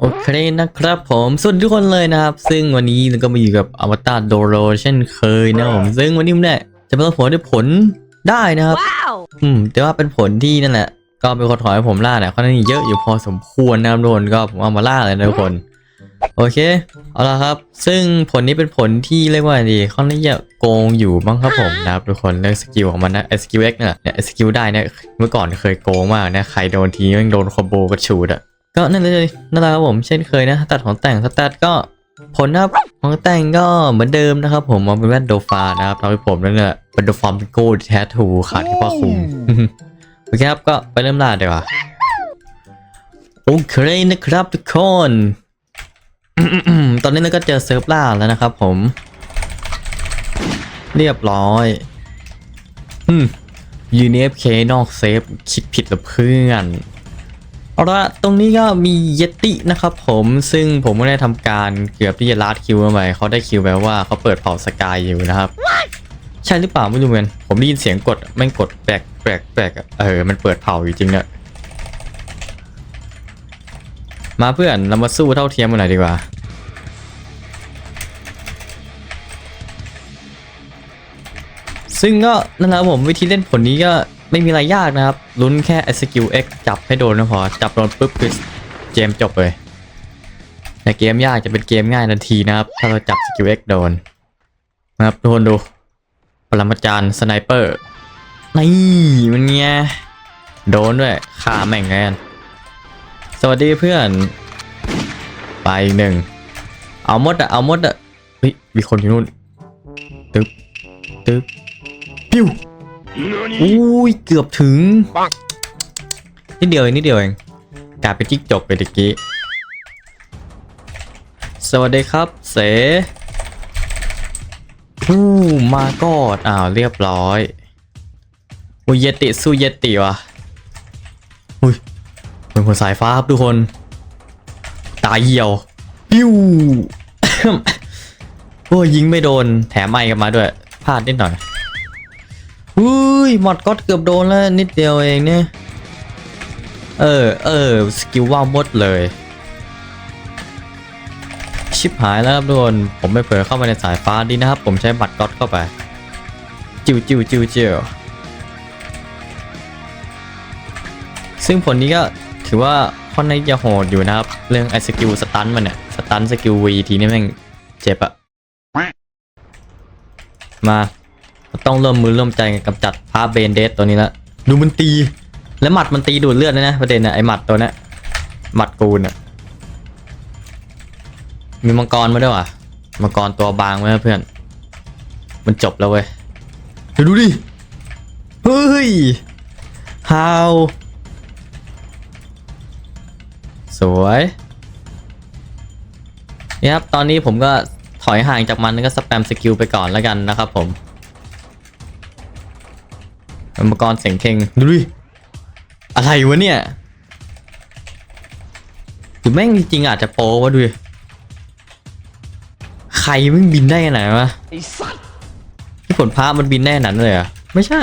โอเคนะครับผมสวัสดีทุกคนเลยนะครับ ซึ่งวันนี้เราก็มาอยู่กับอวตารโดโรเช่นเคยนะครับผมซึ่งวันนี้ผมเนี่ยจะมาผลด้วยผลได้นะครับ Wow! อืมแต่ว่าเป็นผลที่นั่นแหละ ก็เป็นคนขอให้ผมล่าเนี่ยค่อนข้างเยอะอยู่พอสมควรนะครับทุกคนก็ผมเอามาล่าเลยนะทุกคน โอเค เอาละครับ ซึ่งผลนี้เป็นผลที่เรียกว่าดีค่อนข้างจะโกงอยู่บ้างครับผมนะครับทุกคนเรื่องสกิลของมันนะไอสกิลเอ็กเนี่ยเนี่ยสกิลได้เนี่ยเมื่อก่อนเคยโกงมากนะใครโดนทีแม่งโดนคอมโบกระชูดอะ ก็นั่นเลยนั่นแหละครับผมเช่นเคยนะตัดของแต่งสแตทก็ผลนะครับของแต่งก็เหมือนเดิมนะครับ ผมมาเป็นแว่นโดฟานะครับทำให้ผมนั่นแหละเป็นโดฟาร์มโก้แท้ทูขาดที่พ่อคุมโอเคครับก็ไปเริ่มล่าดีกว่าโอเคนะครับทุกคนตอนนี้เราก็เจอเซิร์ฟล่าแล้วนะครับ ผม เรียบร้อยอืมยูน f k นอกเซฟคิดผิดแล้วเพื่อน เอาละตรงนี้ก็มีเยตินะครับผมซึ่งผมไม่ได้ทำการเกือบที่จะลาดคิวมาไปเขาได้คิวแบบว่าเขาเปิดเผาสกายอยู่นะครับ ใช่หรือเปล่าไม่รู้เหมือนกันผมได้ยินเสียงกดแม่งกดแปลกแปลกแปลกอะเออมันเปิดเผาอยู่จริงเนี่ยมาเพื่อนเรามาสู้เท่าเทียมกันหน่อยดีกว่าซึ่งก็นั่นแหละครับผมวิธีเล่นผลนี้ก็ ไม่มีอะไรยากนะครับ ลุ้นแค่ไอสกิล X จับให้โดนก็พอ จับโดนปุ๊บคือเกมจบเลยแต่เกมยากจะเป็นเกมง่ายทันทีนะครับ ถ้าเราจับสกิล X โดนนะครับทุกคนดู ปรมาจารย์สไนเปอร์ นี่มันเงี้ย โดนด้วยฆ่าแม่งไงกัน สวัสดีเพื่อน ไปอีกหนึ่ง เอาหมดอะเอาหมดอะเฮ้ยมีคนอยู่นู่น ตึ๊บตึ๊บปิ้ว อุ้ยเกือบถึงปังนิดเดียวเองนิดเดียวเองกลายเป็นจิ๊กจกไปตะกี้สวัสดีครับ เสผู้มากอดอ้าวเรียบร้อยอุยเยติสู้เยติวะอุ้ยเป็นคนสายฟ้าครับทุกคน ตาเหี่ยวปิ้วโอ้ยยิงไม่โดนแถมไม่กันมาด้วยพลาดนิดหน่อย อุ้ยหมดก็เกือบโดนแล้วนิดเดียวเองเนี่ย เออ เออ สกิลว่าวหมดเลย ชิบหายแล้วครับทุกคน ผมไม่เผลอเข้ามาในสายฟ้าดีนะครับ ผมใช้บัตรก๊อตเข้าไป จิวจิวจิวจิวซึ่งผลนี้ก็ถือว่าค่อนข้างจะโหดอยู่นะครับ เรื่องไอสกิลสตันมันเนี่ย สตันสกิลวีทีนี่แม่งเจ็บอะมา ต้องเริ่มมือเริ่มใจกับกำจัดพาเบนเดสตัวนี้แล้วดูมันตี แล้วหมัดมันตีดูดเลือดเลยนะประเด็นน่ะไอหมัดตัวเนี้ยหมัดกูน่ะมีมังกรมาด้วยว่ะมังกรตัวบางไว้นะเพื่อน มันจบแล้วเว้ยเดี๋ยวดูดิเฮ้ยฮาวสวยนี่ครับตอนนี้ผมก็ถอยห่างจากมันแล้วก็สแปมสกิลไปก่อนแล้วกันนะครับผม มังกรเสียงเข่งดูดิอะไรวะเนี่ยหรือแม่งจริงๆอาจจะโป๊วะดูดิใครมึงบินได้ขนาดนั้นวะไอ้สัตว์ที่ผลพระมันบินได้ขนาดนั้นเลยเหรอะไม่ใช่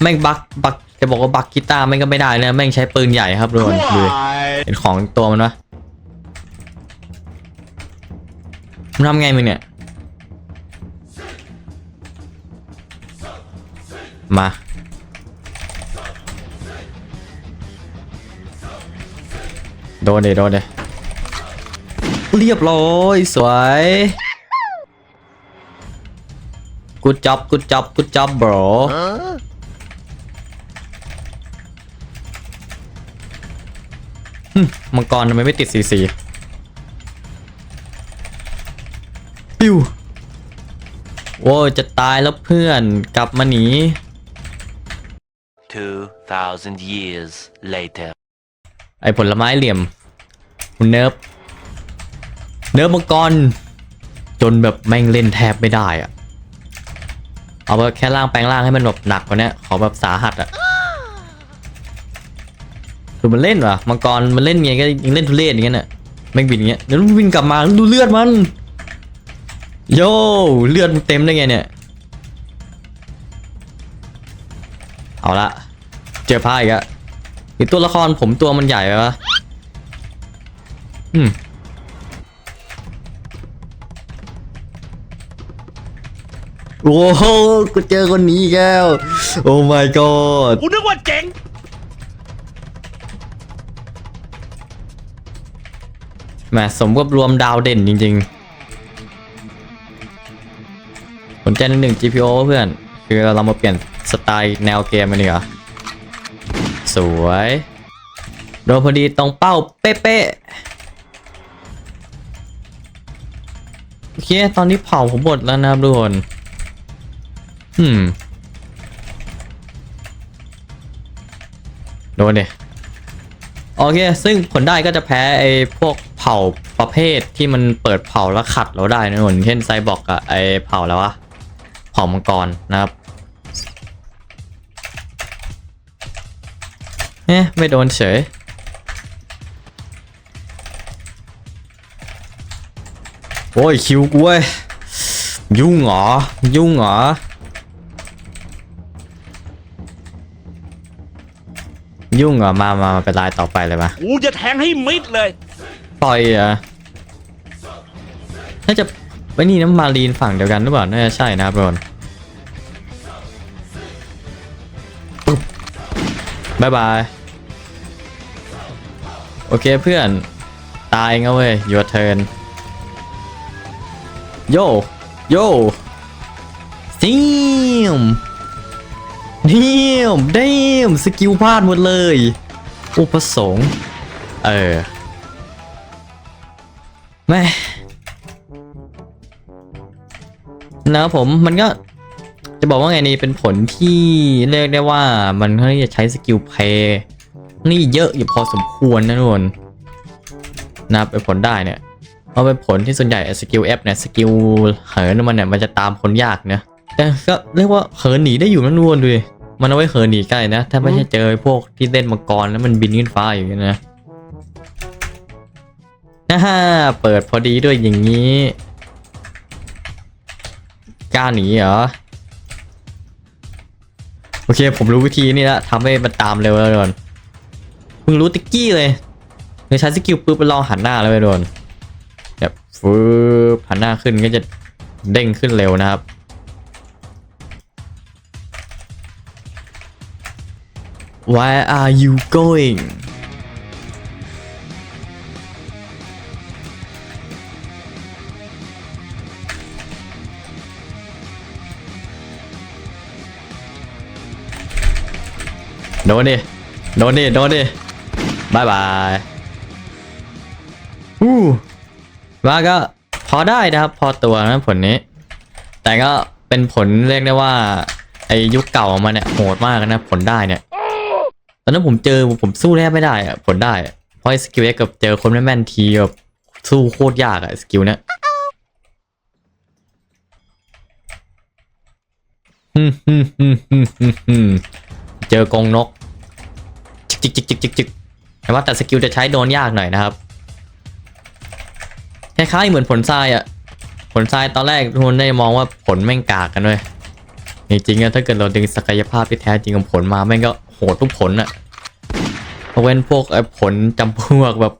แม่งบักบักจะบอกว่าบักกีตาร์แม่งก็ไม่ได้นะแม่งใช้ปืนใหญ่ครับทุกคนดูดิเห็นของตัวมันวะมันทำไงมึงเนี่ย มา โดนเลยโดนเลยเรียบร้อยสวยกูจับกูจับกูจับบรอมังกรทำไมไม่ติดสีสีปิวโว้จะตายแล้วเพื่อนกลับมาหนี 2,000 years later. ไอผลไม้เหลี่ยมคุณเนิร์ฟเนิร์ฟมังกรจนแบบแม่งเล่นแทบไม่ได้อะเอาแบบแค่ล่างแปลงล่างให้มันแบบหนักกว่านี้ขอแบบสาหัสอะดูมันเล่นวะมังกรมันเล่นเงี้ยก็ยังเล่นทุเรศอย่างเงี้ยน่ะแม่งบินอย่างเงี้ยเดี๋ยวมันบินกลับมาดูเลือดมัน โย่เลือดเต็มได้ไงเนี่ย เอาละ เจอพายอีกอะรือตัวละครผมตัวมันใหญ่ไปวะอืมโอ้โหกูเจอคนนี้อีกแล้ว โอ้ my god กูนึกว่าเจ๋ง แหมสมกับรวมดาวเด่นจริงๆสนใจในหนึ่ง GPO เพื่อน คือเรามาเปลี่ยนสไตล์แนวเกมมันดีกว่า สวย โดนพอดีตรงเป้าเป๊ะๆโอเค ตอนนี้เผาผมหมดแล้วนะครับทุกคนอืมโดนเดโอเค ซึ่งผลได้ก็จะแพ้ไอ้พวกเผ่าประเภทที่มันเปิดเผ่าแล้วขัดเราได้นะทุกคนเช่นไซบอร์กกับไอ้เผ่าแล้ววะเผ่ามังกรนะครับ เอ๊ะไม่โดนเฉยโอ้ยคิวกูเว้ยยุ่งเหรอ ยุ่งเหรอ ยุ่งเหรอ มามามาเป็นลายต่อไปเลยมากูจะแทงให้มิดเลยปล่อยเหรอะน่าจะไปนี่น้ำมารีนฝั่งเดียวกันหรือเปล่า น่าจะใช่นะครับทุกคน บายบาย โอเคเพื่อน ตายงั้นเว้ย your turn โย โยซิมเดียมเดียมสกิลพลาดหมดเลย อุปสงค์เออแม่นะผมมันก็ จะบอกว่าไงนี่เป็นผลที่เรียกได้ว่ามันค่อนข้างจะใช้สกิลเพย์นี่เยอะอยู่พอสมควรนะทุกคนนะเป็นผลได้เนี่ยเพราะเป็นผลที่ส่วนใหญ่สกิล F เนี่ยสกิลเหินมันเนี่ยมันจะตามคนยากนะแต่ก็เรียกว่าเหินหนีได้อยู่นะทุกคนดูดิมันเอาไว้เหินหนีใกล้นะ ถ้าไม่ใช่เจอพวกที่เล่นมังกรแล้วมันบินขึ้นฟ้าอยู่เนี่ยนะน่าเปิดพอดีด้วยอย่างนี้กล้าหนีเหรอ โอเค ผมรู้วิธีนี่ละทำให้มันตามเร็วแล้วโดนเพิ่งรู้ติ๊กกี้เลยในใช้สกิลปุ๊บไปลองหันหน้าแล้วไปโดนแบบฟืบหันหน้าขึ้นก็จะเด้งขึ้นเร็วนะครับ Where are you going โดนดิโดนดิโดนดิบายบายอู้ว่าก็พอได้นะครับ พอตัวนะผลนี้ แต่ก็เป็นผลเรียกได้ว่า ไอยุคเก่ามาเนี่ยโหดมากนะผลได้เนี่ย ตอนนั้นผมเจอผมสู้แทบไม่ได้อะผลได้ เพราะสกิลเอ็กกับเจอคนแม่นทีแบบสู้โคตรยากอะสกิลเนี้ยฮึมฮึมฮึมฮึมฮึมฮึม เจอกรงนก จิกจิกจิกจิกจิกจิกแต่ว่าแต่สกิลจะใช้โดนยากหน่อยนะครับ คล้ายๆเหมือนผลทรายอะผลทรายตอนแรกทุกคนได้มองว่าผลแม่งกากกันเลยจริงๆอะถ้าเกิดเราดึงศักยภาพที่แท้จริงของผลมาแม่งก็โหดทุกผลอะเพราะเว้นพวกไอ้ผลจำพวกแบบ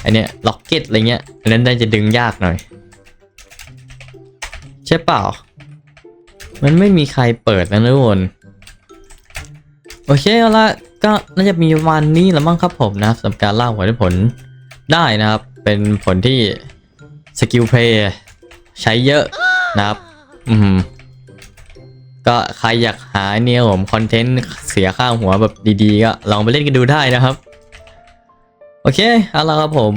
ไอเนี้ยล็อกเก็ตอะไรเงี้ยอันนั้นได้จะดึงยากหน่อย ใช่เปล่า มันไม่มีใครเปิดนะทุกคน โอเคเอาละก็น่าจะมีวันนี้แหละมั้งครับผมนะครับสำหรับการล่าหัวได้ผลได้นะครับ เป็นผลที่สกิลเพย์ใช้เยอะนะครับ อืมก็ใครอยากหาเนี่ยผมคอนเทนต์เสียค่าหัวแบบดีๆ ก็ลองไปเล่นกันดูได้นะครับ โอเคเอาละครับผม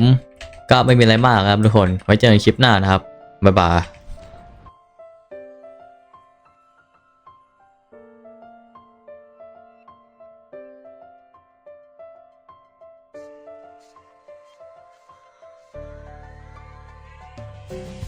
ก็ไม่มีอะไรมากครับทุกคน ไว้เจอกันคลิปหน้านะครับ บ๊ายบาย you